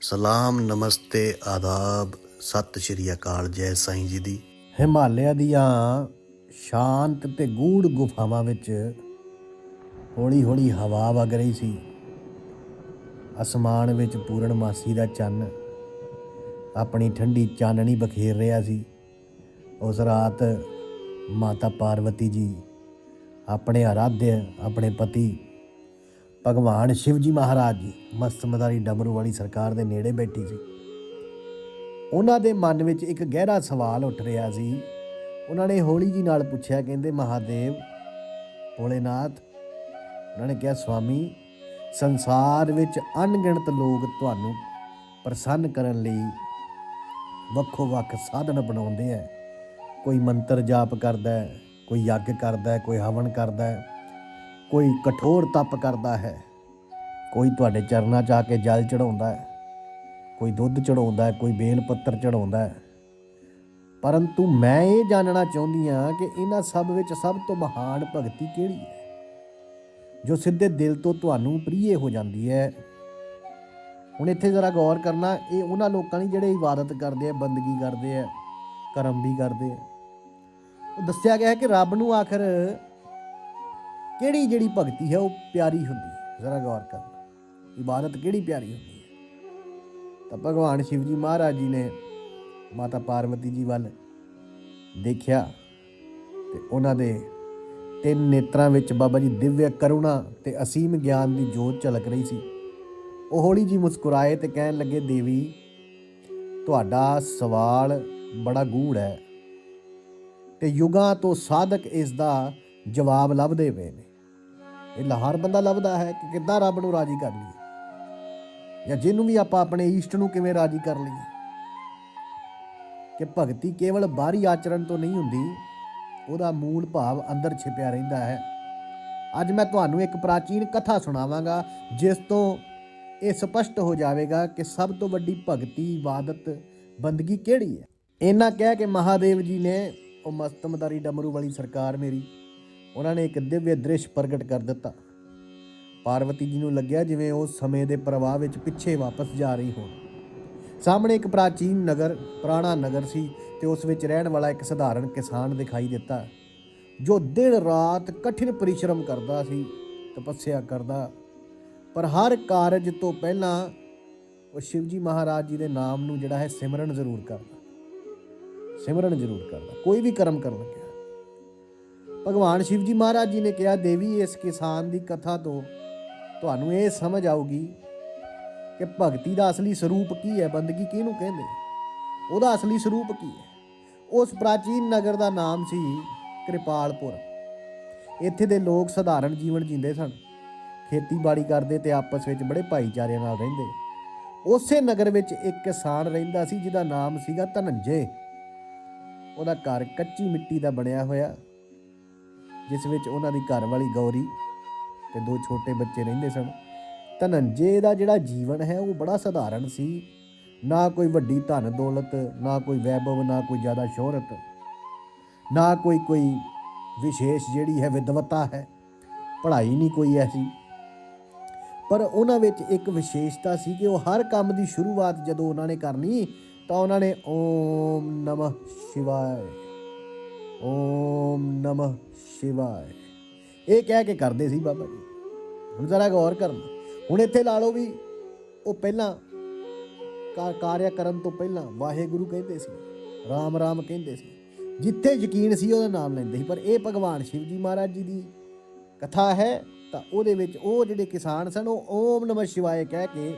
ਸਲਾਮ, ਨਮਸਤੇ, ਆਦਾਬ, ਸਤਿ ਸ਼੍ਰੀ ਅਕਾਲ, ਜੈ ਸਾਈਂ ਜੀ ਦੀ। ਹਿਮਾਲਿਆ ਦੀਆਂ ਸ਼ਾਂਤ ਤੇ ਗੂੜ ਗੁਫਾਵਾਂ ਵਿੱਚ ਹੌਲੀ-ਹੌਲੀ ਹਵਾ ਵਗ ਰਹੀ ਸੀ। ਅਸਮਾਨ ਵਿੱਚ ਪੂਰਨਮਾਸੀ ਦਾ ਚੰਨ ਆਪਣੀ ਠੰਡੀ ਚਾਨਣੀ ਬਖੇਰ ਰਿਹਾ ਸੀ। ਉਸ ਰਾਤ ਮਾਤਾ ਪਾਰਵਤੀ ਜੀ ਆਪਣੇ ਆਰਾਧਿਆ ਆਪਣੇ ਪਤੀ, ਭਗਵਾਨ ਸ਼ਿਵ ਜੀ ਮਹਾਰਾਜ ਜੀ, ਮਸਤ ਮਦਾਰੀ ਡਮਰੂ ਵਾਲੀ ਸਰਕਾਰ ਦੇ ਨੇੜੇ ਬੈਠੀ ਸੀ। ਉਹਨਾਂ ਦੇ ਮਨ ਵਿੱਚ ਇੱਕ ਗਹਿਰਾ ਸਵਾਲ ਉੱਠ ਰਿਹਾ ਸੀ। ਉਹਨਾਂ ਨੇ ਹੌਲੀ ਜੀ ਨਾਲ ਪੁੱਛਿਆ, ਕਹਿੰਦੇ, ਮਹਾਦੇਵ, ਭੋਲੇਨਾਥ, ਉਹਨਾਂ ਨੇ ਕਿਹਾ, ਸਵਾਮੀ, ਸੰਸਾਰ ਵਿੱਚ ਅਣਗਿਣਤ ਲੋਕ ਤੁਹਾਨੂੰ ਪ੍ਰਸੰਨ ਕਰਨ ਲਈ ਵੱਖੋ ਵੱਖ ਸਾਧਨ ਬਣਾਉਂਦੇ ਆ ਕੋਈ ਮੰਤਰ ਜਾਪ ਕਰਦਾ ਹੈ ਕੋਈ ਯੱਗ ਕਰਦਾ ਹੈ, ਕੋਈ ਹਵਨ ਕਰਦਾ ਹੈ, ਕੋਈ ਕਠੋਰ ਤਪ ਕਰਦਾ ਹੈ, ਕੋਈ ਤੁਹਾਡੇ ਚਰਨਾਂ 'ਚ ਆ ਕੇ ਜਲ ਚੜਾਉਂਦਾ ਹੈ, ਕੋਈ ਦੁੱਧ ਚੜਾਉਂਦਾ ਹੈ, ਕੋਈ ਬੇਲ ਪੱਤਰ ਚੜਾਉਂਦਾ ਹੈ। ਪਰੰਤੂ ਮੈਂ ਇਹ ਜਾਣਨਾ ਚਾਹੁੰਦੀ ਹਾਂ ਕਿ ਇਹਨਾਂ ਸਭ ਵਿੱਚ ਸਭ ਤੋਂ ਮਹਾਨ ਭਗਤੀ ਕਿਹੜੀ ਹੈ? ਜੋ ਸਿੱਧੇ ਦਿਲ ਤੋਂ ਤੁਹਾਨੂੰ ਪ੍ਰੀਏ ਹੋ ਜਾਂਦੀ ਹੈ। ਹੁਣ ਇੱਥੇ ਜ਼ਰਾ ਗੌਰ ਕਰਨਾ, ਇਹ ਉਹਨਾਂ ਲੋਕਾਂ ਦੀ ਜਿਹੜੇ ਇਬਾਦਤ ਕਰਦੇ ਆ ਬੰਦਗੀ ਕਰਦੇ ਆ ਕਰਮ ਵੀ ਕਰਦੇ ਆ ਦੱਸਿਆ ਗਿਆ ਹੈ ਕਿ ਰੱਬ ਨੂੰ ਆਖਰ ਕਿਹੜੀ ਜਿਹੜੀ ਭਗਤੀ ਹੈ ਉਹ ਪਿਆਰੀ ਹੁੰਦੀ ਹੈ? ਜ਼ਰਾ ਗੌਰ ਕਰਨਾ ਇਬਾਦਤ ਕਿਹੜੀ ਪਿਆਰੀ ਹੁੰਦੀ ਹੈ? ਤਾਂ ਭਗਵਾਨ ਸ਼ਿਵ ਜੀ ਮਹਾਰਾਜ ਜੀ ਨੇ ਮਾਤਾ ਪਾਰਵਤੀ ਜੀ ਵੱਲ ਦੇਖਿਆ ਤੇ ਉਹਨਾਂ ਦੇ ਤਿੰਨ ਨੇਤਰਾਂ ਵਿੱਚ ਬਾਬਾ ਜੀ ਦਿਵਯ ਕਰੁਣਾ ਤੇ ਅਸੀਮ ਗਿਆਨ ਦੀ ਜੋਤ ਝਲਕ ਰਹੀ ਸੀ। ਉਹ ਹੌਲੀ ਜੀ ਮੁਸਕਰਾਏ ਤੇ ਕਹਿਣ ਲੱਗੇ, ਦੇਵੀ, ਤੁਹਾਡਾ ਸਵਾਲ ਬੜਾ ਗੂੜ ਹੈ। ਤੇ ਯੁਗਾਂ ਤੋਂ ਸਾਧਕ ਇਸ ਦਾ ਜਵਾਬ ਲੱਭਦੇ ਪਏ ਨੇ। ਇਹ ਲਾਹਰ ਬੰਦਾ ਲੱਭਦਾ ਹੈ ਕਿ ਕਿੱਦਾਂ ਰੱਬ ਨੂੰ ਰਾਜੀ ਕਰ ਲਈਏ? ਜਾਂ ਜਿਹਨੂੰ ਵੀ ਆਪਾਂ ਆਪਣੇ ਇਸ਼ਟ ਨੂੰ ਕਿਵੇਂ ਰਾਜੀ ਕਰ ਲਈਏ? ਕਿ ਭਗਤੀ ਕੇਵਲ ਬਾਹਰੀ ਆਚਰਣ ਤੋਂ ਨਹੀਂ ਹੁੰਦੀ, ਉਹਦਾ ਮੂਲ ਭਾਵ ਅੰਦਰ ਛਿਪਿਆ ਰਹਿੰਦਾ ਹੈ। ਅੱਜ ਮੈਂ ਤੁਹਾਨੂੰ ਇੱਕ ਪ੍ਰਾਚੀਨ ਕਥਾ ਸੁਣਾਵਾਂਗਾ, ਜਿਸ ਤੋਂ ਇਹ ਸਪਸ਼ਟ ਹੋ ਜਾਵੇਗਾ ਕਿ ਸਭ ਤੋਂ ਵੱਡੀ ਭਗਤੀ ਇਬਾਦਤ ਬੰਦਗੀ ਕਿਹੜੀ ਹੈ? ਇਹਨਾਂ ਕਹਿ ਕੇ ਮਹਾਦੇਵ ਜੀ ਨੇ ਉਹ ਮਸਤਮਦਾਰੀ ਡਮਰੂ ਵਾਲੀ ਸਰਕਾਰ ਮੇਰੀ। ਉਹਨਾਂ ਨੇ ਇੱਕ ਦਿਵਯ ਦ੍ਰਿਸ਼ ਪ੍ਰਗਟ ਕਰ ਦਿੱਤਾ। ਪਾਰਵਤੀ ਜੀ ਨੂੰ ਲੱਗਿਆ ਜਿਵੇਂ ਉਹ ਸਮੇਂ ਦੇ ਪ੍ਰਵਾਹ ਵਿੱਚ ਪਿੱਛੇ ਵਾਪਸ ਜਾ ਰਹੀ ਹੋਣ। ਸਾਹਮਣੇ ਇੱਕ ਪ੍ਰਾਚੀਨ ਨਗਰ, ਪੁਰਾਣਾ ਨਗਰ ਸੀ ਤੇ ਉਸ ਵਿੱਚ ਰਹਿਣ ਵਾਲਾ ਇੱਕ ਸਧਾਰਨ ਕਿਸਾਨ ਦਿਖਾਈ ਦਿੱਤਾ। ਜੋ ਦਿਨ ਰਾਤ ਕਠਿਨ ਪਰਿਸ਼ਰਮ ਕਰਦਾ ਸੀ, ਤਪੱਸਿਆ ਕਰਦਾ। ਪਰ ਹਰ ਕਾਰਜ ਤੋਂ ਪਹਿਲਾਂ ਉਹ ਸ਼ਿਵਜੀ ਮਹਾਰਾਜ ਜੀ ਦੇ ਨਾਮ ਨੂੰ ਜਿਹੜਾ ਹੈ ਸਿਮਰਨ ਜ਼ਰੂਰ ਕਰਦਾ। ਸਿਮਰਨ ਜ਼ਰੂਰ ਕਰਦਾ, ਕੋਈ ਵੀ ਕਰਮ ਕਰਨ ਲੱਗਿਆ। ਭਗਵਾਨ ਸ਼ਿਵ ਜੀ ਮਹਾਰਾਜ ਜੀ ਨੇ ਕਿਹਾ, ਦੇਵੀ, ਇਸ ਕਿਸਾਨ ਦੀ ਕਥਾ ਤੋਂ ਤੁਹਾਨੂੰ ਇਹ ਸਮਝ ਆਊਗੀ ਕਿ ਭਗਤੀ ਦਾ ਅਸਲੀ ਸਰੂਪ ਕੀ ਹੈ, ਬੰਦਗੀ ਕਿਹਨੂੰ ਕਹਿੰਦੇ ਉਹਦਾ ਅਸਲੀ ਸਰੂਪ ਕੀ ਹੈ? ਉਸ ਪ੍ਰਾਚੀਨ ਨਗਰ ਦਾ ਨਾਮ ਸੀ ਕਿਰਪਾਲਪੁਰ। ਇੱਥੇ ਦੇ ਲੋਕ ਸਧਾਰਨ ਜੀਵਨ ਜੀਂਦੇ ਸਨ। ਖੇਤੀਬਾੜੀ ਕਰਦੇ ਤੇ ਆਪਸ ਵਿੱਚ ਬੜੇ ਭਾਈਚਾਰੇ ਨਾਲ ਰਹਿੰਦੇ। ਉਸੇ ਨਗਰ ਵਿੱਚ ਇੱਕ ਕਿਸਾਨ ਰਹਿੰਦਾ ਸੀ, ਜਿਹਦਾ ਨਾਮ ਸੀਗਾ ਧਨੰਜੇ। ਉਹਦਾ ਘਰ ਕੱਚੀ ਮਿੱਟੀ ਦਾ ਬਣਿਆ ਹੋਇਆ, ਜਿਸ ਵਿੱਚ ਉਹਨਾਂ ਦੀ ਘਰ ਵਾਲੀ ਗੌਰੀ ਤੇ ਦੋ ਛੋਟੇ ਬੱਚੇ ਰਹਿੰਦੇ ਸਨ। ਧਨੰਜੇ ਦਾ ਜਿਹੜਾ ਜੀਵਨ ਹੈ, ਉਹ ਬੜਾ ਸਧਾਰਨ ਸੀ। ਨਾ ਕੋਈ ਵੱਡੀ ਧਨ ਦੌਲਤ, ਨਾ ਕੋਈ ਵੈਭਵ, ਨਾ ਕੋਈ ਜ਼ਿਆਦਾ ਸ਼ੋਹਰਤ, ਨਾ ਕੋਈ ਕੋਈ ਵਿਸ਼ੇਸ਼ ਜਿਹੜੀ ਹੈ ਵਿਦਵਤਾ ਹੈ। ਪੜ੍ਹਾਈ ਨਹੀਂ ਕੋਈ ਐਸੀ। ਪਰ ਉਹਨਾਂ ਵਿੱਚ ਇੱਕ ਵਿਸ਼ੇਸ਼ਤਾ ਸੀ ਕਿ ਉਹ ਹਰ ਕੰਮ ਦੀ ਸ਼ੁਰੂਆਤ ਜਦੋਂ ਉਹਨਾਂ ਨੇ ਕਰਨੀ ਤਾਂ ਉਹਨਾਂ ਨੇ ਓਮ ਨਮः ਸ਼ਿਵਾਏ, ਓਮ ਨਮः ਸ਼ਿਵਾਏ। ਇਹ ਕਹਿ ਕੇ ਕਰਦੇ ਸੀ ਬਾਬਾ ਜੀ। ਹੁਣ ਜ਼ਰਾ ਗੌਰ ਕਰਨ। ਹੁਣ ਇੱਥੇ ਲਾ ਲਓ ਵੀ ਉਹ ਪਹਿਲਾਂ ਕਾ- ਕਾਰਿਆ ਕਰਨ ਤੋਂ ਪਹਿਲਾਂ ਵਾਹਿਗੁਰੂ ਕਹਿੰਦੇ ਸੀ, ਰਾਮ ਰਾਮ ਕਹਿੰਦੇ ਸੀ। ਜਿੱਥੇ ਯਕੀਨ ਸੀ ਉਹਦਾ ਨਾਮ ਲੈਂਦੇ ਸੀ। ਪਰ ਇਹ ਭਗਵਾਨ ਸ਼ਿਵ ਜੀ ਮਹਾਰਾਜ ਜੀ ਦੀ ਕਥਾ ਹੈ, ਤਾਂ ਉਹਦੇ ਵਿੱਚ ਉਹ ਜਿਹੜੇ ਕਿਸਾਨ ਸਨ, ਉਹ ਓਮ ਨਮঃ ਸ਼ਿਵਾਏ ਕਹਿ ਕੇ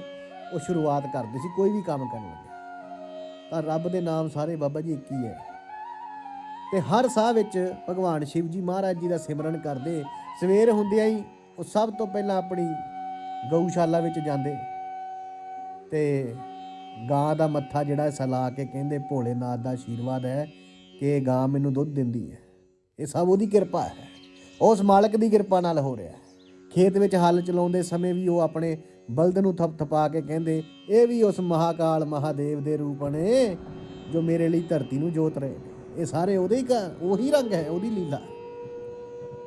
ਉਹ ਸ਼ੁਰੂਆਤ ਕਰਦੇ ਸੀ, ਕੋਈ ਵੀ ਕੰਮ ਕਰਨ ਲੱਗੇ। ਤਾਂ ਰੱਬ ਦੇ ਨਾਮ ਸਾਰੇ ਬਾਬਾ ਜੀ ਇੱਕ ਹੀ ਹੈ। ਤੇ ਹਰ ਸਾਹ ਵਿੱਚ ਭਗਵਾਨ ਸ਼ਿਵ ਜੀ ਮਹਾਰਾਜ ਜੀ ਦਾ ਸਿਮਰਨ ਕਰਦੇ। ਸਵੇਰ ਹੁੰਦਿਆਂ ਹੀ ਉਹ ਸਭ ਤੋਂ ਪਹਿਲਾਂ ਆਪਣੀ ਗਊਸ਼ਾਲਾ ਵਿੱਚ ਜਾਂਦੇ। ਤੇ ਗਾਂ ਦਾ ਮੱਥਾ ਜਿਹੜਾ ਸਲਾ ਕੇ ਕਹਿੰਦੇ, ਭੋਲੇਨਾਥ ਦਾ ਆਸ਼ੀਰਵਾਦ ਹੈ ਕਿ ਇਹ ਗਾਂ ਮੈਨੂੰ ਦੁੱਧ ਦਿੰਦੀ ਹੈ। ਇਹ ਸਭ ਉਹਦੀ ਕਿਰਪਾ ਹੈ। ਉਸ ਮਾਲਕ ਦੀ ਕਿਰਪਾ ਨਾਲ ਹੋ ਰਿਹਾ ਹੈ। ਖੇਤ ਵਿੱਚ ਹੱਲ ਚਲਾਉਂਦੇ ਸਮੇਂ ਵੀ ਉਹ ਆਪਣੇ ਬਲਦ ਨੂੰ ਥਪਥਪਾ ਕੇ ਕਹਿੰਦੇ, ਇਹ ਵੀ ਉਸ ਮਹਾਕਾਲ ਮਹਾਦੇਵ ਦੇ ਰੂਪ ਨੇ, ਜੋ ਮੇਰੇ ਲਈ ਧਰਤੀ ਨੂੰ ਜੋਤ ਰਹੇ ਨੇ। ਇਹ ਸਾਰੇ ਉਹਦੇ ਹੀ ਉਹੀ ਰੰਗ ਹੈ, ਉਹਦੀ ਲੀਲਾ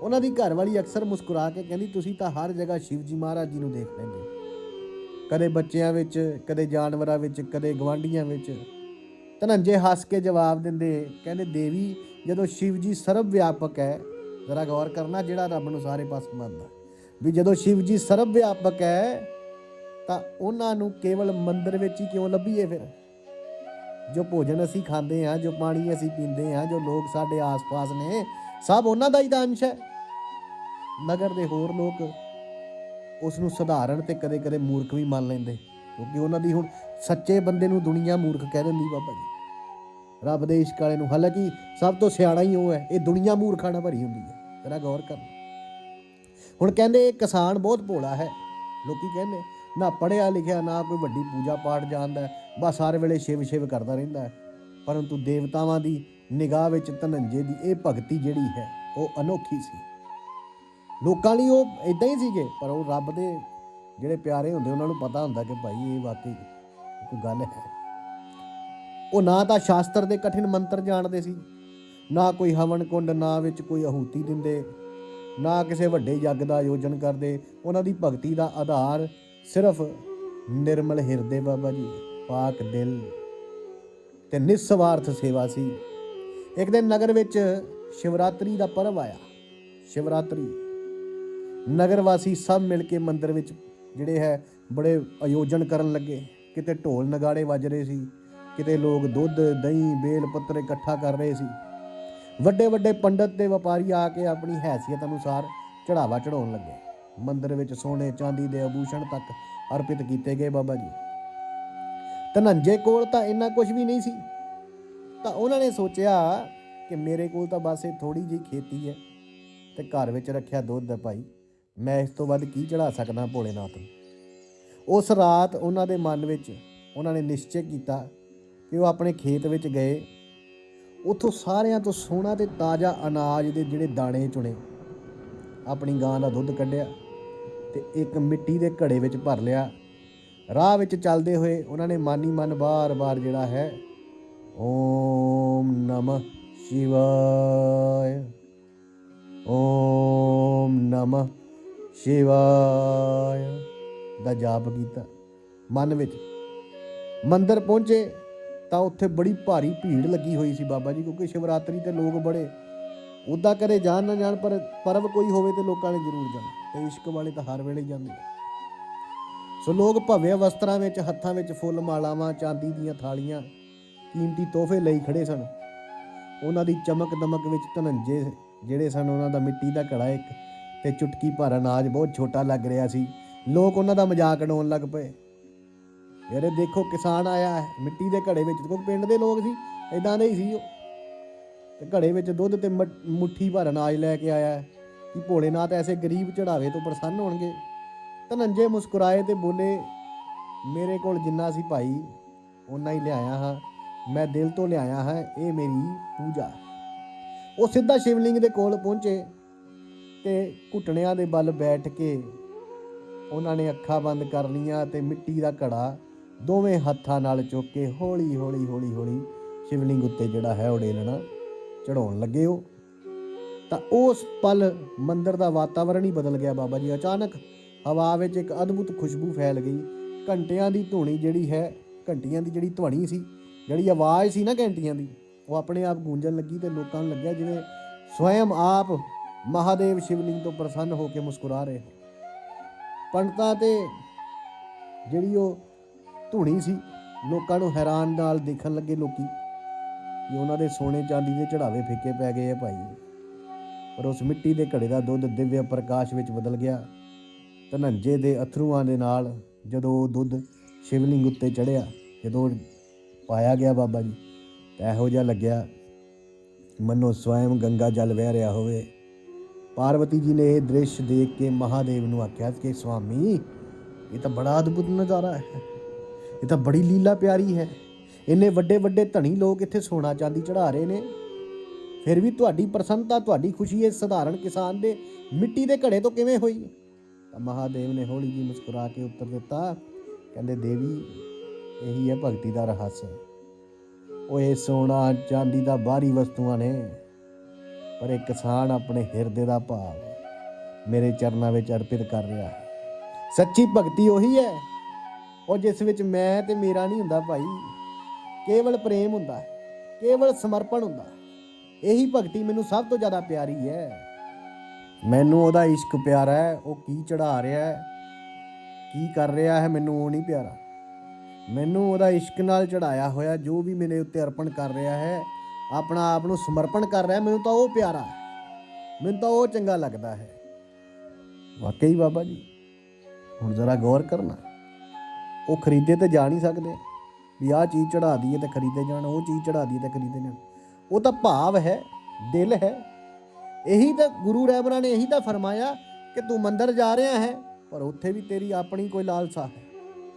ਉਹਨਾਂ ਦੀ ਘਰ ਵਾਲੀ ਅਕਸਰ ਮੁਸਕਰਾ ਕੇ ਕਹਿੰਦੀ, ਤੁਸੀਂ ਤਾਂ ਹਰ ਜਗ੍ਹਾ ਸ਼ਿਵ ਜੀ ਮਹਾਰਾਜ ਜੀ ਨੂੰ ਦੇਖ ਲੈਂਦੇ ਕਦੇ ਬੱਚਿਆਂ ਵਿੱਚ, ਕਦੇ ਜਾਨਵਰਾਂ ਵਿੱਚ, ਕਦੇ ਗਵਾਂਢੀਆਂ ਵਿੱਚ। ਧਨੰਜੇ ਹੱਸ ਕੇ ਜਵਾਬ ਦਿੰਦੇ, ਕਹਿੰਦੇ, ਦੇਵੀ, ਜਦੋਂ ਸ਼ਿਵ ਜੀ ਸਰਵ ਵਿਆਪਕ ਹੈ, ਜ਼ਰਾ ਗੌਰ ਕਰਨਾ ਜਿਹੜਾ ਰੱਬ ਨੂੰ ਸਾਰੇ ਪਾਸੇ ਮੰਨਦਾ। ਵੀ ਜਦੋਂ ਸ਼ਿਵ ਜੀ ਸਰਵ ਵਿਆਪਕ ਹੈ ਤਾਂ ਉਹਨਾਂ ਨੂੰ ਕੇਵਲ ਮੰਦਰ ਵਿੱਚ ਹੀ ਕਿਉਂ ਲੱਭੀਏ ਫਿਰ? ਜੋ ਭੋਜਨ ਅਸੀਂ ਖਾਂਦੇ ਹਾਂ, ਜੋ ਪਾਣੀ ਅਸੀਂ ਪੀਂਦੇ ਹਾਂ, ਜੋ ਲੋਕ ਸਾਡੇ ਆਸ-ਪਾਸ ਨੇ, ਸਭ ਉਹਨਾਂ ਦਾ ਹੀ ਤਾਂ ਅੰਸ਼ ਹੈ। ਨਗਰ ਦੇ ਹੋਰ ਲੋਕ ਉਸ ਨੂੰ ਸਧਾਰਨ ਤੇ ਕਦੇ-ਕਦੇ ਮੂਰਖ ਵੀ ਮੰਨ ਲੈਂਦੇ, ਕਿਉਂਕਿ ਉਹਨਾਂ ਦੀ ਹੁਣ ਸੱਚੇ ਬੰਦੇ ਨੂੰ ਦੁਨੀਆ ਮੂਰਖ ਕਹਿ ਦਿੰਦੀ ਬਾਬਾ ਜੀ। ਰੱਬ ਦੇ ਇਸ਼ਕ ਵਾਲੇ ਨੂੰ ਹਾਲਾਂਕਿ ਸਭ ਤੋਂ ਸਿਆਣਾ ਹੀ ਉਹ ਹੈ, ਇਹ ਦੁਨੀਆ ਮੂਰਖਾਂ ਨਾਲ ਭਰੀ ਹੁੰਦੀ ਹੈ। ਤੇਰਾ ਗੌਰ ਕਰ ਹੁਣ ਕਹਿੰਦੇ ਇਹ ਕਿਸਾਨ ਬਹੁਤ ਭੋਲਾ ਹੈ, ਲੋਕੀ ਕਹਿੰਦੇ ਨਾ ਪੜਿਆ ਲਿਖਿਆ, ਨਾ ਕੋਈ ਵੱਡੀ ਪੂਜਾ ਪਾਠ ਜਾਣਦਾ ਬਸ ਹਰ ਵੇਲੇ ਸ਼ਿਵ ਸ਼ਿਵ ਕਰਦਾ ਰਹਿੰਦਾ ਪਰੰਤੂ ਦੇਵਤਾਵਾਂ ਦੀ ਨਿਗਾਹ ਵਿੱਚ ਧਨੰਜੇ ਦੀ ਇਹ ਭਗਤੀ ਜਿਹੜੀ ਹੈ, ਉਹ ਅਨੋਖੀ ਸੀ। ਲੋਕਾਂ ਲਈ ਉਹ ਇਦਾਂ ਹੀ ਸੀਗੇ, ਪਰ ਉਹ ਰੱਬ ਦੇ ਜਿਹੜੇ ਪਿਆਰੇ ਹੁੰਦੇ, ਉਹਨਾਂ ਨੂੰ ਪਤਾ ਹੁੰਦਾ ਕਿ ਭਾਈ ਇਹ ਵਾਕਈ ਕੋਈ ਗੱਲ ਹੈ। ਉਹ ਨਾ ਤਾਂ ਸ਼ਾਸਤਰ ਦੇ ਕਠਿਨ ਮੰਤਰ ਜਾਣਦੇ ਸੀ, ਨਾ ਕੋਈ ਹਵਨ ਕੁੰਡ, ਨਾ ਵਿੱਚ ਕੋਈ ਆਹੂਤੀ ਦਿੰਦੇ, ਨਾ ਕਿਸੇ ਵੱਡੇ ਯੱਗ ਦਾ ਆਯੋਜਨ ਕਰਦੇ। ਉਹਨਾਂ ਦੀ ਭਗਤੀ ਦਾ ਆਧਾਰ ਸਿਰਫ ਨਿਰਮਲ ਹਿਰਦੇ ਬਾਬਾ ਜੀ, ਪਾਕ ਦਿਲ ਤੇ ਨਿਸਵਾਰਥ ਸੇਵਾ ਸੀ। ਇੱਕ ਦਿਨ ਨਗਰ ਵਿੱਚ ਸ਼ਿਵਰਾਤਰੀ ਦਾ ਪਰਵ ਆਇਆ। ਸ਼ਿਵਰਾਤਰੀ। ਨਗਰ ਵਾਸੀ ਸਭ ਮਿਲ ਕੇ ਮੰਦਿਰ ਵਿੱਚ ਜਿਹੜੇ ਹੈ, ਬੜੇ ਆਯੋਜਨ ਕਰਨ ਲੱਗੇ। ਕਿਤੇ ਢੋਲ ਨਗਾੜੇ ਵੱਜ ਰਹੇ ਸੀ। ਕਿਤੇ ਲੋਕ ਦੁੱਧ, ਦਹੀਂ, ਬੇਲ, ਪੱਤਰ ਇਕੱਠਾ ਕਰ ਰਹੇ ਸੀ। ਵੱਡੇ ਵੱਡੇ ਪੰਡਤ ਤੇ ਵਪਾਰੀ ਆ ਕੇ ਆਪਣੀ ਹੈਸੀਅਤ ਅਨੁਸਾਰ ਚੜਾਵਾ ਚੜਾਉਣ ਲੱਗੇ। ਮੰਦਿਰ ਵਿੱਚ ਸੋਨੇ ਚਾਂਦੀ ਦੇ ਆਭੂਸ਼ਣ ਤੱਕ ਅਰਪਿਤ ਕੀਤੇ ਗਏ ਬਾਬਾ ਜੀ। ਧਨੰਜੇ ਕੋਲ ਤਾਂ ਇੰਨਾ ਕੁਝ ਵੀ ਨਹੀਂ ਸੀ। ਤਾਂ ਉਹਨਾਂ ਨੇ ਸੋਚਿਆ ਕਿ ਮੇਰੇ ਕੋਲ ਤਾਂ ਬਸ ਇਹ ਥੋੜੀ ਜਿਹੀ ਖੇਤੀ ਹੈ ਤੇ ਘਰ ਵਿੱਚ ਰੱਖਿਆ ਦੁੱਧ ਹੈ ਭਾਈ। ਮੈਂ ਇਸ ਤੋਂ ਵੱਧ ਕੀ ਚੜਾ ਸਕਦਾ ਭੋਲੇਨਾਥ? ਨੂੰ ਉਸ ਰਾਤ ਉਹਨਾਂ ਦੇ ਮਨ ਵਿੱਚ ਉਹਨਾਂ ਨੇ ਨਿਸ਼ਚੈ ਕੀਤਾ ਕਿ ਉਹ ਆਪਣੇ ਖੇਤ ਵਿੱਚ ਗਏ। ਉੱਥੋਂ ਸਾਰਿਆਂ ਤੋਂ ਸੋਹਣਾ ਤੇ ਤਾਜ਼ਾ ਅਨਾਜ ਦੇ ਜਿਹੜੇ ਦਾਣੇ ਚੁਣੇ। ਆਪਣੀ ਗਾਂ ਦਾ ਦੁੱਧ ਕੱਢਿਆ। ਤੇ ਇੱਕ ਮਿੱਟੀ ਦੇ ਘੜੇ ਵਿੱਚ ਭਰ ਲਿਆ। ਰਾਹ ਵਿੱਚ ਚੱਲਦੇ ਹੋਏ ਉਹਨਾਂ ਨੇ ਮਾਨੀ ਮਨ ਬਾਰ-ਬਾਰ ਜਿਹੜਾ ਹੈ, ਓਮ ਨਮः ਸ਼ਿਵਾయ ਓਮ ਨਮः ਸ਼ਿਵਾయ ਦਾ ਜਾਪ ਕੀਤਾ। ਮਨ ਵਿੱਚ ਮੰਦਰ ਪਹੁੰਚੇ ਤਾਂ ਉੱਥੇ ਬੜੀ ਭਾਰੀ ਭੀੜ ਲੱਗੀ ਹੋਈ ਸੀ ਬਾਬਾ ਜੀ, ਕਿਉਂਕਿ ਸ਼ਿਵਰਾਤਰੀ ਤੇ ਲੋਕ ਬੜੇ ਉਦਾਂ ਕਰੇ ਜਾਣ ਨਾ ਜਾਣ, ਪਰ ਪਰਵ ਕੋਈ ਹੋਵੇ ਤੇ ਲੋਕਾਂ ਨੇ ਜ਼ਰੂਰ ਜਾਣਾ। ਤੇ ਇਸ਼ਕ ਵਾਲੇ ਤਾਂ ਹਰ ਵੇਲੇ ਜਾਂਦੇ ਸੋ ਲੋਕ ਭव्य ਵਸਤਰਾਂ ਵਿੱਚ, ਹੱਥਾਂ ਵਿੱਚ ਫੁੱਲ, ਮਾਲਾਵਾਂ, ਚਾਂਦੀ ਦੀਆਂ ਥਾਲੀਆਂ, ਕੀਮਤੀ ਤੋਹਫੇ ਲਈ ਖੜੇ ਸਨ। ਉਹਨਾਂ ਦੀ ਚਮਕ ਦਮਕ ਵਿੱਚ ਧਨੰਜੇ ਜਿਹੜੇ ਸਨ, ਉਹਨਾਂ ਦਾ ਮਿੱਟੀ ਦਾ ਘੜਾ ਇੱਕ ਤੇ ਚੁਟਕੀ ਭਰ ਅਨਾਜ ਬਹੁਤ ਛੋਟਾ ਲੱਗ ਰਿਹਾ ਸੀ। ਲੋਕ ਉਹਨਾਂ ਦਾ ਮਜ਼ਾਕ ਉਡਾਉਣ ਲੱਗ ਪਏ। ਯਾਰ ਦੇਖੋ ਕਿਸਾਨ ਆਇਆ ਹੈ, ਮਿੱਟੀ ਦੇ ਘੜੇ ਵਿੱਚ, ਕਿਉਂਕਿ ਪਿੰਡ ਦੇ ਲੋਕ ਸੀ ਇਦਾਂ ਦੇ ਹੀ ਸੀ ਉਹ। ਤੇ ਘੜੇ ਵਿੱਚ ਦੁੱਧ ਤੇ ਮ- ਮੁੱਠੀ ਭਰ ਅਨਾਜ ਲੈ ਕੇ ਆਇਆ ਹੈ ਕਿ ਭੋਲੇਨਾਥ ਐਸੇ ਗਰੀਬ ਚੜਾਵੇ ਤੋਂ ਪ੍ਰਸੰਨ ਹੋਣਗੇ। ਧਨੰਜੇ ਮੁਸਕਰਾਏ ਤੇ ਬੋਲੇ, ਮੇਰੇ ਕੋਲ ਜਿੰਨਾ ਸੀ ਭਾਈ, ਓਨਾ ਹੀ ਲਿਆਇਆ ਹਾਂ। ਮੈਂ ਦਿਲ ਤੋਂ ਲਿਆਇਆ ਹਾਂ, ਇਹ ਮੇਰੀ ਪੂਜਾ। ਉਹ ਸਿੱਧਾ ਸ਼ਿਵਲਿੰਗ ਦੇ ਕੋਲ ਪਹੁੰਚੇ ਤੇ ਘੁੱਟਣਿਆਂ ਦੇ ਬਲ ਬੈਠ ਕੇ ਉਹਨਾਂ ਨੇ ਅੱਖਾਂ ਬੰਦ ਕਰ ਲੀਆਂ ਤੇ ਮਿੱਟੀ ਦਾ ਘੜਾ ਦੋਵੇਂ ਹੱਥਾਂ ਨਾਲ ਚੁੱਕ ਕੇ ਹੌਲੀ ਹੌਲੀ ਹੌਲੀ ਹੌਲੀ ਸ਼ਿਵਲਿੰਗ ਉੱਤੇ ਜਿਹੜਾ ਹੈ ਉਡੇਲਣਾ। ਚੜਾਉਣ ਲੱਗੇ ਉਹ ਤਾਂ ਉਸ ਪਲ ਮੰਦਰ ਦਾ ਵਾਤਾਵਰਣ ਹੀ ਬਦਲ ਗਿਆ ਬਾਬਾ ਜੀ। ਅਚਾਨਕ ਹਵਾ ਵਿੱਚ ਇੱਕ ਅਦਭੁਤ ਖੁਸ਼ਬੂ ਫੈਲ ਗਈ। ਘੰਟਿਆਂ ਦੀ ਧੂਣੀ ਜਿਹੜੀ ਹੈ, ਘੰਟੀਆਂ ਦੀ ਜਿਹੜੀ ਧੁਨੀ ਸੀ, ਜਿਹੜੀ ਆਵਾਜ਼ ਸੀ ਨਾ ਘੰਟੀਆਂ ਦੀ, ਉਹ ਆਪਣੇ ਆਪ ਗੂੰਜਣ ਲੱਗੀ ਤੇ ਲੋਕਾਂ ਨੂੰ ਲੱਗਿਆ ਜਿਵੇਂ ਸਵੈਮ ਆਪ ਮਹਾਦੇਵ ਸ਼ਿਵਲਿੰਗ ਤੋਂ ਪ੍ਰਸੰਨ ਹੋ ਕੇ ਮੁਸਕਰਾ ਰਹੇ ਹੋ ਪੰਡਤਾਂ ਤੇ ਜਿਹੜੀ ਉਹ ਧੂਣੀ ਸੀ, ਲੋਕਾਂ ਨੂੰ ਹੈਰਾਨ ਨਾਲ ਦੇਖਣ ਲੱਗੇ ਲੋਕੀ। ਕਿ ਉਹਨਾਂ ਦੇ ਸੋਨੇ ਚਾਂਦੀ ਦੇ ਚੜਾਵੇ ਫਿੱਕੇ ਪੈ ਗਏ ਆ ਭਾਈ। ਪਰ ਉਸ ਮਿੱਟੀ ਦੇ ਘੜੇ ਦਾ ਦੁੱਧ ਦਿਵਯ ਪ੍ਰਕਾਸ਼ ਵਿੱਚ ਬਦਲ ਗਿਆ। ਧਨੰਜੇ ਦੇ ਅਥਰੂਆਂ ਦੇ ਨਾਲ ਜਦੋਂ ਉਹ ਦੁੱਧ ਸ਼ਿਵਲਿੰਗ ਉੱਤੇ ਚੜਿਆ, ਜਦੋਂ ਪਾਇਆ ਗਿਆ ਬਾਬਾ ਜੀ, ਤਾਂ ਇਹੋ ਜਿਹਾ ਲੱਗਿਆ, ਮੰਨੋ ਸਵੈਮ ਗੰਗਾ ਜਲ ਵਹਿ ਰਿਹਾ ਹੋਵੇ। ਪਾਰਵਤੀ ਜੀ ਨੇ ਇਹ ਦ੍ਰਿਸ਼ ਦੇਖ ਕੇ ਮਹਾਦੇਵ ਨੂੰ ਆਖਿਆ ਕਿ ਸੁਆਮੀ ਇਹ ਤਾਂ ਬੜਾ ਅਦਭੁਤ ਨਜ਼ਾਰਾ ਹੈ। ਇਹ ਤਾਂ ਬੜੀ ਲੀਲਾ ਪਿਆਰੀ ਹੈ। ਇੰਨੇ ਵੱਡੇ ਵੱਡੇ ਧਣੀ ਲੋਕ ਇੱਥੇ ਸੋਨਾ ਚਾਂਦੀ ਚੜਾ ਰਹੇ ਨੇ। ਫਿਰ ਵੀ ਤੁਹਾਡੀ ਪ੍ਰਸੰਨਤਾ, ਤੁਹਾਡੀ ਖੁਸ਼ੀ ਇਸ ਸਧਾਰਨ ਕਿਸਾਨ ਦੇ ਮਿੱਟੀ ਦੇ ਘੜੇ ਤੋਂ ਕਿਵੇਂ ਹੋਈ? ਤਾਂ ਮਹਾਦੇਵ ਨੇ ਹੌਲੀ ਜਿਹੀ ਮੁਸਕਰਾ ਕੇ ਉੱਤਰ ਦਿੱਤਾ। ਕਹਿੰਦੇ, ਦੇਵੀ, ਇਹੀ ਹੈ ਭਗਤੀ ਦਾ ਰਹੱਸ। ਉਹ ਇਹ ਸੋਨਾ ਚਾਂਦੀ ਦਾ ਬਾਹਰੀ ਵਸਤੂਆਂ ਨੇ, ਪਰ ਇਹ ਕਿਸਾਨ ਆਪਣੇ ਹਿਰਦੇ ਦਾ ਭਾਵ ਮੇਰੇ ਚਰਨਾਂ ਵਿੱਚ ਅਰਪਿਤ ਕਰ ਰਿਹਾ ਹੈ। ਸੱਚੀ ਭਗਤੀ ਉਹੀ ਹੈ। ਉਹ ਜਿਸ ਵਿੱਚ ਮੈਂ ਤੇ ਮੇਰਾ ਨਹੀਂ ਹੁੰਦਾ ਭਾਈ ਕੇਵਲ ਪ੍ਰੇਮ ਹੁੰਦਾ ਹੈ, ਕੇਵਲ ਸਮਰਪਣ ਹੁੰਦਾ ਹੈ। ਇਹੀ ਭਗਤੀ ਮੈਨੂੰ ਸਭ ਤੋਂ ਜ਼ਿਆਦਾ ਪਿਆਰੀ ਹੈ। ਮੈਨੂੰ ਉਹਦਾ ਇਸ਼ਕ ਪਿਆਰਾ ਹੈ, ਉਹ ਕੀ ਚੜਾ ਰਿਹਾ ਹੈ, ਕੀ ਕਰ ਰਿਹਾ ਹੈ, ਮੈਨੂੰ ਉਹ ਨਹੀਂ ਪਿਆਰਾ। ਮੈਨੂੰ ਉਹਦਾ ਇਸ਼ਕ ਨਾਲ ਚੜਾਇਆ ਹੋਇਆ, ਜੋ ਵੀ ਮੇਰੇ ਉੱਤੇ ਅਰਪਣ ਕਰ ਰਿਹਾ ਹੈ, ਆਪਣਾ ਆਪ ਨੂੰ ਸਮਰਪਣ ਕਰ ਰਿਹਾ ਮੈਨੂੰ ਤਾਂ ਉਹ ਪਿਆਰਾ ਹੈ। ਮੈਨੂੰ ਤਾਂ ਉਹ ਚੰਗਾ ਲੱਗਦਾ ਹੈ। ਵਾਕਈ ਬਾਬਾ ਜੀ, ਹੁਣ ਜ਼ਰਾ ਗੌਰ ਕਰਨਾ। ਉਹ ਖਰੀਦੇ ਤੇ ਜਾ ਨਹੀਂ ਸਕਦੇ। ਵੀ ਆਹ ਚੀਜ਼ ਚੜਾ ਦਈਏ ਤੇ ਖਰੀਦੇ ਜਾਣ, ਉਹ ਚੀਜ਼ ਚੜਾ ਦਈਏ ਤੇ ਖਰੀਦੇ ਜਾਣ। ਉਹ ਤਾਂ ਭਾਵ ਹੈ, ਦਿਲ ਹੈ। ਇਹੀ ਤਾਂ ਗੁਰੂ ਰਹਿਬਰਾਂ ਨੇ ਇਹੀ ਤਾਂ ਫਰਮਾਇਆ ਕਿ ਤੂੰ ਮੰਦਰ ਜਾ ਰਿਹਾ ਹੈ, ਪਰ ਉੱਥੇ ਵੀ ਤੇਰੀ ਆਪਣੀ ਕੋਈ ਲਾਲਸਾ ਹੈ।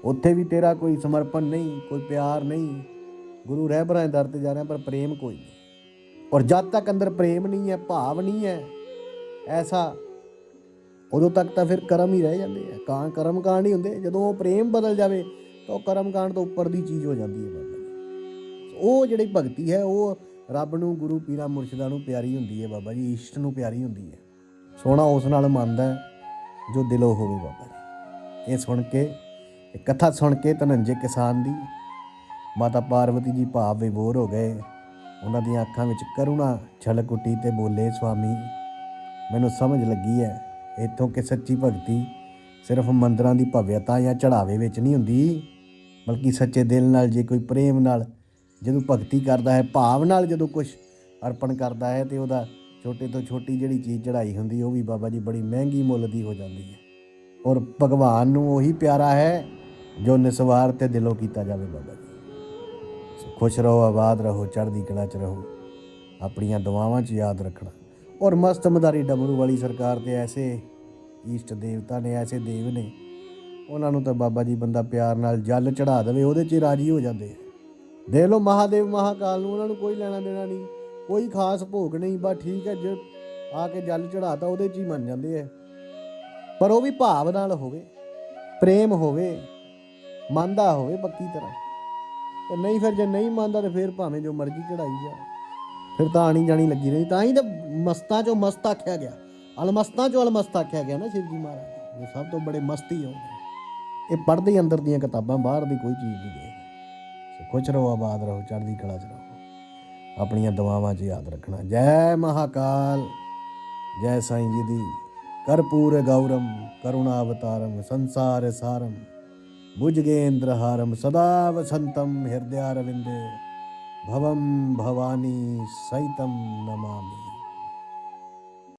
ਉੱਥੇ ਵੀ ਤੇਰਾ ਕੋਈ ਸਮਰਪਣ ਨਹੀਂ, ਕੋਈ ਪਿਆਰ ਨਹੀਂ। ਗੁਰੂ ਰਹਿਬਰਾਂ ਦੇ ਦਰ ਤੇ ਜਾ ਰਿਹਾ, ਪਰ ਪ੍ਰੇਮ ਕੋਈ ਨਹੀਂ। ਔਰ ਜਦ ਤੱਕ ਅੰਦਰ ਪ੍ਰੇਮ ਨਹੀਂ ਹੈ, ਭਾਵ ਨਹੀਂ ਹੈ, ਐਸਾ ਉਦੋਂ ਤੱਕ ਤਾਂ ਫਿਰ ਕਰਮ ਹੀ ਰਹਿ ਜਾਂਦੇ ਆ। ਕਾਂ ਕਰਮ ਕਾਂਡ ਹੀ ਹੁੰਦੇ। ਜਦੋਂ ਉਹ ਪ੍ਰੇਮ ਬਦਲ ਜਾਵੇ ਤਾਂ ਉਹ ਕਰਮ ਕਾਂਡ ਤੋਂ ਉੱਪਰ ਦੀ ਚੀਜ਼ ਹੋ ਜਾਂਦੀ ਹੈ ਬਾਬਾ ਜੀ। ਉਹ ਜਿਹੜੀ ਭਗਤੀ ਹੈ, ਉਹ ਰੱਬ ਨੂੰ, ਗੁਰੂ ਪੀਰਾ ਮੁਰਸ਼ਿਦਾਂ ਨੂੰ ਪਿਆਰੀ ਹੁੰਦੀ ਹੈ ਬਾਬਾ ਜੀ, ਇਸ਼ਟ ਨੂੰ ਪਿਆਰੀ ਹੁੰਦੀ ਹੈ। ਸੋਹਣਾ ਉਸ ਨਾਲ ਮੰਨਦਾ ਜੋ ਦਿਲੋਂ ਹੋਵੇ ਬਾਬਾ ਜੀ। ਇਹ ਸੁਣ ਕੇ, ਇਹ ਕਥਾ ਸੁਣ ਕੇ ਧਨੰਜੇ ਕਿਸਾਨ ਦੀ ਮਾਤਾ ਪਾਰਵਤੀ ਜੀ ਭਾਵ ਵਿਭੋਰ ਹੋ ਗਏ। ਉਹਨਾਂ ਦੀਆਂ ਅੱਖਾਂ ਵਿੱਚ ਕਰੁਣਾ ਛਲਕ ਉੱਠੀ ਤੇ ਬੋਲੇ ਸੁਆਮੀ ਮੈਨੂੰ ਸਮਝ ਲੱਗੀ ਹੈ, ਇੱਥੋਂ ਕਿ ਸੱਚੀ ਭਗਤੀ ਸਿਰਫ ਮੰਦਰਾਂ ਦੀ ਭਵਯਤਾ ਜਾਂ ਚੜਾਵੇ ਵਿੱਚ ਨਹੀਂ ਹੁੰਦੀ। ਬਲਕਿ ਸੱਚੇ ਦਿਲ ਨਾਲ, ਜੇ ਕੋਈ ਪ੍ਰੇਮ ਨਾਲ, ਜਦੋਂ ਭਗਤੀ ਕਰਦਾ ਹੈ, ਭਾਵ ਨਾਲ ਜਦੋਂ ਕੁਝ ਅਰਪਣ ਕਰਦਾ ਹੈ, ਤੇ ਉਹਦਾ ਛੋਟੇ ਤੋਂ ਛੋਟੀ ਜਿਹੜੀ ਚੀਜ਼ ਚੜਾਈ ਹੁੰਦੀ ਉਹ ਵੀ ਬਾਬਾ ਜੀ ਬੜੀ ਮਹਿੰਗੀ ਮੁੱਲ ਦੀ ਹੋ ਜਾਂਦੀ ਹੈ। ਔਰ ਭਗਵਾਨ ਨੂੰ ਉਹੀ ਪਿਆਰਾ ਹੈ, ਜੋ ਨਿਸਵਾਰ ਤੇ ਦਿਲੋਂ ਕੀਤਾ ਜਾਵੇ ਬਾਬਾ ਜੀ। ਖੁਸ਼ ਰਹੋ, ਆਬਾਦ ਰਹੋ, ਚੜ੍ਹਦੀ ਕਲਾ 'ਚ ਰਹੋ, ਆਪਣੀਆਂ ਦੁਆਵਾਂ 'ਚ ਯਾਦ ਰੱਖਣਾ। ਔਰ ਮਸਤ ਮਦਾਰੀ ਡਮਰੂ ਵਾਲੀ ਸਰਕਾਰ ਤੇ ਐਸੇ ਈਸ਼ਟ ਦੇਵਤਾ ਨੇ, ਐਸੇ ਦੇਵ ਨੇ ਉਹਨਾਂ ਨੂੰ ਤਾਂ ਬਾਬਾ ਜੀ ਬੰਦਾ ਪਿਆਰ ਨਾਲ ਜਲ ਚੜਾ ਦੇਵੇ, ਉਹਦੇ 'ਚ ਹੀ ਰਾਜੀ ਹੋ ਜਾਂਦੇ ਆ। ਦੇਖ ਲਓ ਮਹਾਦੇਵ ਮਹਾਕਾਲ ਨੂੰ ਉਹਨਾਂ ਨੂੰ ਕੋਈ ਲੈਣਾ ਦੇਣਾ ਨਹੀਂ, ਕੋਈ ਖਾਸ ਭੋਗ ਨਹੀਂ, ਬਸ ਠੀਕ ਹੈ, ਜੇ ਆ ਕੇ ਜਲ ਚੜਾਤਾ ਉਹਦੇ 'ਚ ਹੀ ਮੰਨ ਜਾਂਦੇ ਆ। ਪਰ ਉਹ ਵੀ ਭਾਵ ਨਾਲ ਹੋਵੇ, ਪ੍ਰੇਮ ਹੋਵੇ, ਮੰਨਦਾ ਹੋਵੇ ਪੱਕੀ ਤਰ੍ਹਾਂ। ਤੇ ਨਹੀਂ ਫਿਰ ਜੇ ਨਹੀਂ ਮੰਨਦਾ ਤੇ ਫਿਰ ਭਾਵੇਂ ਜੋ ਮਰਜ਼ੀ ਚੜਾਈ ਜਾ ਫਿਰ ਤਾਂ ਆਣੀ ਜਾਣੀ ਲੱਗੀ ਰਹੀ, ਤਾਂ ਹੀ ਤਾਂ ਮਸਤਾਂ ਚੋਂ ਮਸਤ ਆਖਿਆ ਗਿਆ। ਅਲਮਸਤਾਂ ਚੋਂ ਅਲਮਸਤ ਆਖਿਆ ਗਿਆ ਨਾ ਸ਼ਿਵਜੀ ਮਹਾਰਾਜ ਇਹ ਸਭ ਤੋਂ ਬੜੇ ਮਸਤੀ ਹੋ ਇਹ ਪੜ੍ਹਦੇ ਹੀ ਅੰਦਰ ਦੀਆਂ ਕਿਤਾਬਾਂ ਬਾਹਰ ਦੀ ਕੋਈ ਚੀਜ਼ ਨਹੀਂ ਦੇ ਸੋ ਖੁਸ਼ ਰਹੋ ਆਬਾਦ ਰਹੋ ਚੜ੍ਹਦੀ ਕਲਾ 'ਚ ਰਹੋ ਆਪਣੀਆਂ ਦੁਆਵਾਂ 'ਚ ਯਾਦ ਰੱਖਣਾ ਜੈ ਮਹਾਕਾਲ ਜੈ ਸਾਈਂ ਜੀ ਦੀ ਕਰਪੂਰ ਗੌਰਮ ਕਰੁਣਾ ਅਵਤਾਰਮ ਸੰਸਾਰ ਸਾਰਮ भुजगेन्द्रहारं सदा वसन्तं हृदयारविन्दे भवं भवानी सहितं नमामि